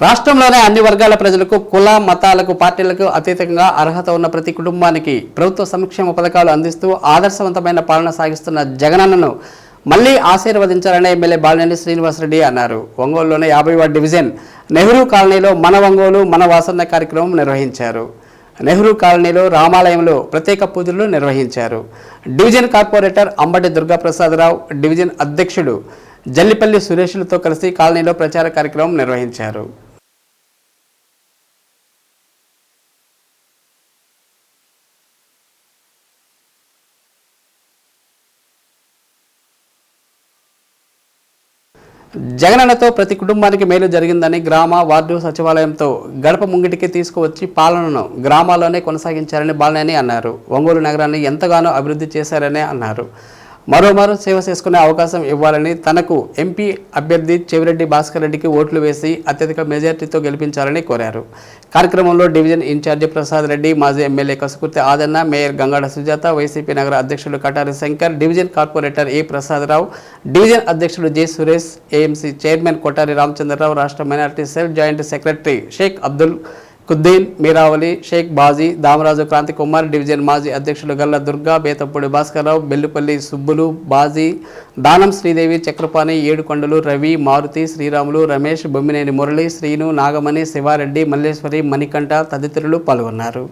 రాష్ట్రంలోనే అన్ని వర్గాల ప్రజలకు కుల మతాలకు పార్టీలకు అతీతంగా అర్హత ఉన్న ప్రతి కుటుంబానికి ప్రభుత్వ సంక్షేమ పథకాలు అందిస్తూ ఆదర్శవంతమైన పాలన సాగిస్తున్న జగనన్నను మళ్ళీ ఆశీర్వదించాలని ఎమ్మెల్యే బాలినేని శ్రీనివాసరెడ్డి అన్నారు. ఒంగోలులోని యాభై వార్డ్ డివిజన్ నెహ్రూ కాలనీలో మన ఒంగోలు మన వాసన్న కార్యక్రమం నిర్వహించారు. నెహ్రూ కాలనీలో రామాలయంలో ప్రత్యేక పూజలు నిర్వహించారు. Division corporator Ambati Durgaprasadarao division అధ్యక్షుడు జల్లిపల్లి సురేష్లతో కలిసి కాలనీలో ప్రచార కార్యక్రమం నిర్వహించారు. జగనన్నతో ప్రతి కుటుంబానికి మేలు జరిగిందని గ్రామ వార్డు సచివాలయంతో గడప ముంగిటికి తీసుకువచ్చి పాలనను గ్రామాల్లోనే కొనసాగించారని బాలనేని అన్నారు. ఒంగోలు నగరాన్ని ఎంతగానో అభివృద్ధి చేశారని అన్నారు. మరోమారు సేవ చేసుకునే అవకాశం ఇవ్వాలని తనకు ఎంపీ అభ్యర్థి చెవిరెడ్డి భాస్కర్ రెడ్డికి ఓట్లు వేసి అత్యధిక మెజార్టీతో గెలిపించాలని కోరారు. కార్యక్రమంలో డివిజన్ ఇన్ఛార్జి ప్రసాద్ రెడ్డి మాజీ MLA Kasukurthi Adanna mayor Gangada Sujatha YCP నగర అధ్యక్షులు Katari Shankar division corporator A Prasadarao division అధ్యక్షుడు J Suresh AMC chairman Kotari Ramachandrarao రాష్ట్ర minority cell joint secretary Sheikh Abdul Kuddin Meeravali Sheikh Baji Damaraju Kranthi Kumar division మాజీ అధ్యక్షులు గల్ల దుర్గా బేతప్పూడి భాస్కర్రావు బెల్లుపల్లి సుబ్బులు బాజీ దానం శ్రీదేవి చక్రపాణి ఏడుకొండలు రవి మారుతి శ్రీరాములు రమేష్ బొమ్మినేని మురళి శ్రీను నాగమణి శివారెడ్డి మల్లేశ్వరి మణికంఠ తదితరులు పాల్గొన్నారు.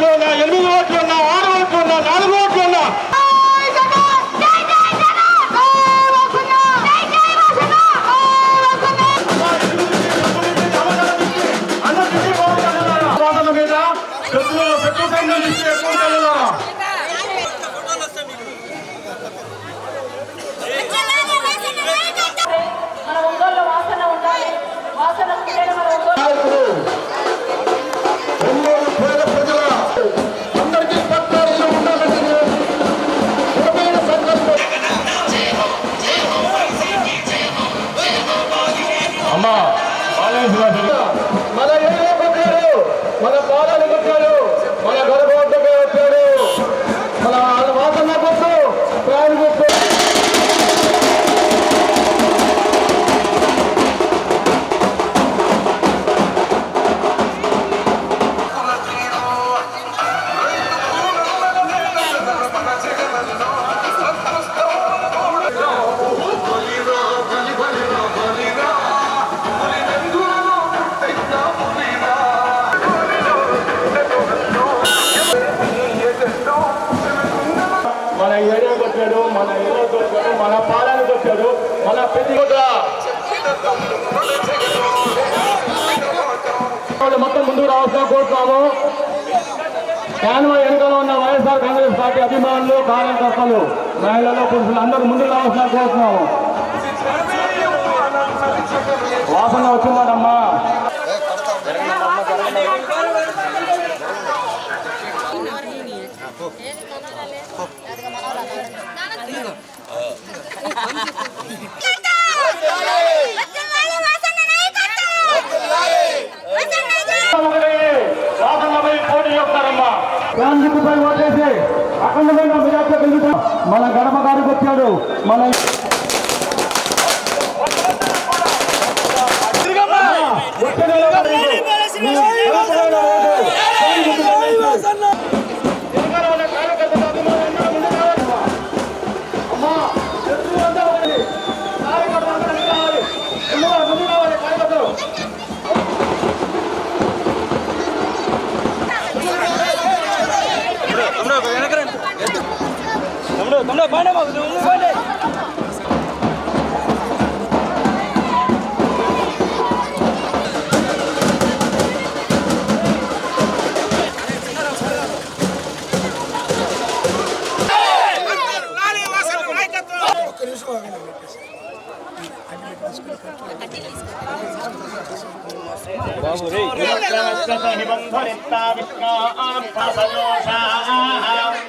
ఓట్లు ఉన్నా ఎనిమిది ఓట్లు ఉన్నా ఆరు ఓట్లు ఉన్నా నాలుగు ఓట్లు ఉన్నా వాసన్న మీద ఏరియాకి వచ్చాడు మన ఏరియాకి వచ్చాడు మన పాలనకి వచ్చాడు మన పెద్ద మొత్తం ముందుకు రావాల్సిన కోరుతున్నాము క్యాన్వా వెనుకలో ఉన్న వైఎస్ఆర్ కాంగ్రెస్ పార్టీ అభిమానులు కార్యకర్తలు మహిళలు పురుషులు అందరూ ముందుకు రావాల్సిన కోరుతున్నాము వాసన వచ్చిందమ్మా గాంధీపై ఓటేసి అఖండమైన మెజార్టీ మన గడప గారికి వచ్చాడు. మన నిబంధన परित्ता विष्णाम् प्रसयोषाः अबीजीमन्योतमसस्तबीजाम् आत्मा परमागति परं